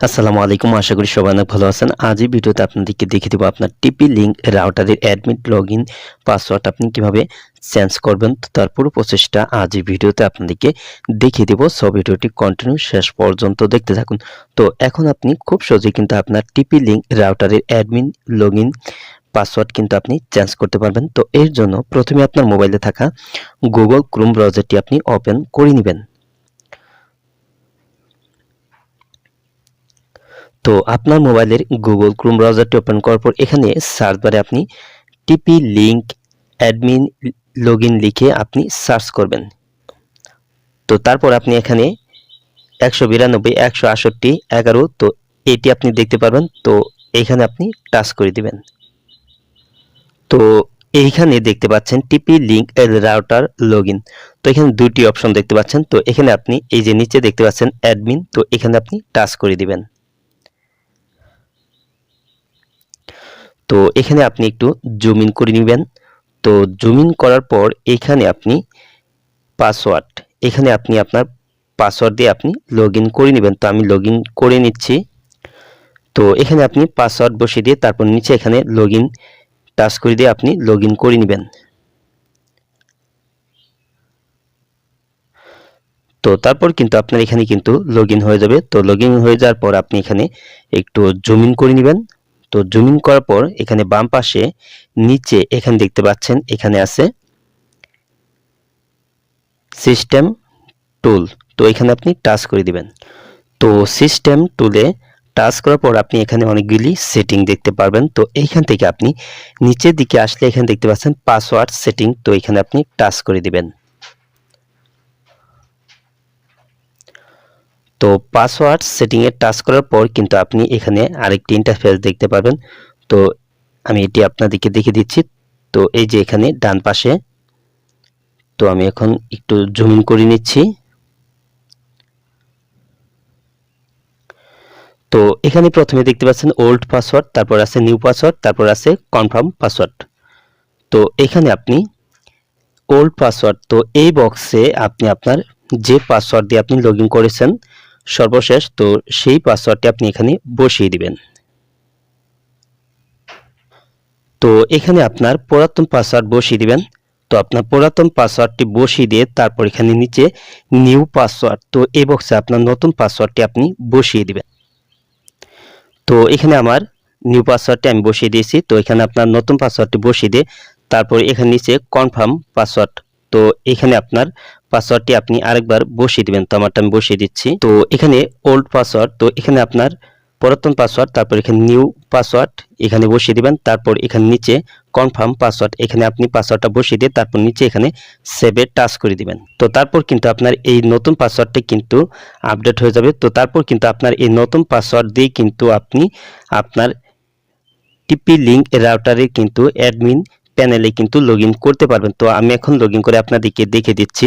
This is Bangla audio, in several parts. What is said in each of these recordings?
আসসালামু আলাইকুম, আশা করি সবাই অনেক ভালো আছেন। আজ এই ভিডিওতে আপনাদেরকে দেখিয়ে দেবো আপনার টিপি লিঙ্ক রাউটারের অ্যাডমিট লগ ইন পাসওয়ার্ড আপনি কীভাবে চেঞ্জ করবেন। তো তার পুরো প্রসেসটা আজ এই ভিডিওতে আপনাদেরকে দেখিয়ে দেবো। সব ভিডিওটি কন্টিনিউ শেষ পর্যন্ত দেখতে থাকুন। তো এখন আপনি খুব সহজেই কিন্তু আপনার টিপি লিঙ্ক রাউটারের অ্যাডমিন লগ ইন পাসওয়ার্ড কিন্তু আপনি চেঞ্জ করতে পারবেন। তো এর জন্য প্রথমে আপনার মোবাইলে থাকা গুগল ক্রোম ব্রাউজারটি আপনি ওপেন করে নেবেন। তো আপনার মোবাইলের গুগল ক্রোম ব্রাউজারটি ওপেন করার পর এখানে সার্চ বারে আপনি টিপি লিঙ্ক অ্যাডমিন লগইন লিখে আপনি সার্চ করবেন। তো তারপর আপনি এখানে একশো বিরানব্বই, একশো আষট্টি এগারো, তো এটি আপনি দেখতে পারবেন। তো এইখানে আপনি টাচ করে দিবেন। তো এইখানে দেখতে পাচ্ছেন টিপি লিঙ্ক রাউটার লগইন তো এখানে দুটি অপশন দেখতে পাচ্ছেন। তো এখানে আপনি এই যে নিচে দেখতে পাচ্ছেন অ্যাডমিন তো এখানে আপনি টাচ করে দিবেন। তো এখানে আপনি একটু জুম ইন করে নেবেন। তো জুম ইন করার পর এখানে আপনি পাসওয়ার্ড, এখানে আপনি আপনার পাসওয়ার্ড দিয়ে আপনি লগ করে নেবেন। তো আমি লগ করে নিচ্ছি। তো এখানে আপনি পাসওয়ার্ড বসিয়ে দিয়ে তারপর নিচে এখানে লগ ইন টাচ করে দিয়ে আপনি লগ করে নেবেন। তো তারপর কিন্তু আপনার এখানে কিন্তু লগ হয়ে যাবে। তো লগ হয়ে যাওয়ার পর আপনি এখানে একটু জুম ইন করে নেবেন। তো জুম করার পর এখানে বাম পাশে নিচে এখানে দেখতে পাচ্ছেন, এখানে আছে সিস্টেম টুল তো এখানে আপনি টাচ করে দিবেন। তো সিস্টেম টুলে টাচ করার পর আপনি এখানে অনেকগুলি সেটিং দেখতে পারবেন। তো এইখান থেকে আপনি নিচের দিকে আসলে এখানে দেখতে পাচ্ছেন পাসওয়ার্ড সেটিং তো এখানে আপনি টাচ করে দিবেন। তো পাসওয়ার্ড সেটিংয়ে টাচ করার পর কিন্তু আপনি এখানে আরেকটি ইন্টারফেস দেখতে পাবেন তো আমি এটি আপনাদেরকে দেখিয়ে দিচ্ছি। তো এই যে এখানে ডান পাশে, তো আমি এখন একটু জুম করে নিচ্ছি। তো এখানে প্রথমে দেখতে পাচ্ছেন ওল্ড পাসওয়ার্ড তারপর আছে নিউ পাসওয়ার্ড তারপর আছে কনফার্ম পাসওয়ার্ড তো এখানে আপনি ওল্ড পাসওয়ার্ড তো এই বক্সে আপনি আপনার যে পাসওয়ার্ড দিয়ে আপনি লগ করেছেন সর্বশেষ, তো সেই পাসওয়ার্ডটি আপনি এখানে বসিয়ে দিবেন। তো এখানে আপনার পুরাতন পাসওয়ার্ড বসিয়ে দিবেন। তো আপনার পুরাতন পাসওয়ার্ডটি বসিয়ে দিয়ে তারপর এখানে নিচে নিউ পাসওয়ার্ড তো এই বক্সে আপনার নতুন পাসওয়ার্ডটি আপনি বসিয়ে দিবেন। তো এখানে আমার নিউ পাসওয়ার্ডটি আমি বসিয়ে দিয়েছি। তো এখানে আপনার নতুন পাসওয়ার্ডটি বসিয়ে দিয়ে তারপর এখানে নিচে কনফার্ম পাসওয়ার্ড তো এখানে আপনার পাসওয়ার্ডটি আপনি আরেকবার বসিয়ে দিবেন। তো আমারটা আমি বসিয়ে দিচ্ছি। তো এখানে ওল্ড পাসওয়ার্ড তো এখানে আপনার পুরাতন পাসওয়ার্ড তারপর এখানে নিউ পাসওয়ার্ড এখানে বসিয়ে দিবেন। তারপর এখানে নিচে কনফার্ম পাসওয়ার্ড এখানে আপনি পাসওয়ার্ডটা বসিয়ে দিয়ে তারপর নিচে এখানে সেভে টাচ করে দিবেন। তো তারপর কিন্তু আপনার এই নতুন পাসওয়ার্ডটি কিন্তু আপডেট হয়ে যাবে। তো তারপর কিন্তু আপনার এই নতুন পাসওয়ার্ড দিয়ে কিন্তু আপনি আপনার টিপি লিঙ্ক রাউটারে কিন্তু অ্যাডমিন প্যানেলে কিন্তু লগ করতে পারবেন। তো আমি এখন লগ করে আপনাদেরকে দেখে দিচ্ছি।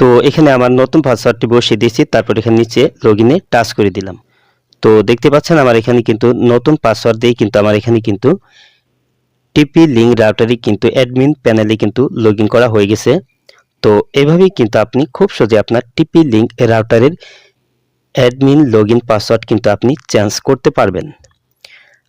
তো এখানে আমার নতুন পাসওয়ার্ডটি বসিয়ে দিয়েছি, তারপর এখানে নিচে লগ ইনে টাচ করে দিলাম। তো দেখতে পাচ্ছেন আমার এখানে কিন্তু নতুন পাসওয়ার্ড দিয়ে কিন্তু আমার এখানে কিন্তু টিপি লিঙ্ক রাউটারে কিন্তু অ্যাডমিন প্যানেলে কিন্তু লগ করা হয়ে গেছে। তো এভাবেই কিন্তু আপনি খুব সহজে আপনার টিপি লিঙ্ক রাউটারের অ্যাডমিন লগ ইন পাসওয়ার্ড কিন্তু আপনি চেঞ্জ করতে পারবেন।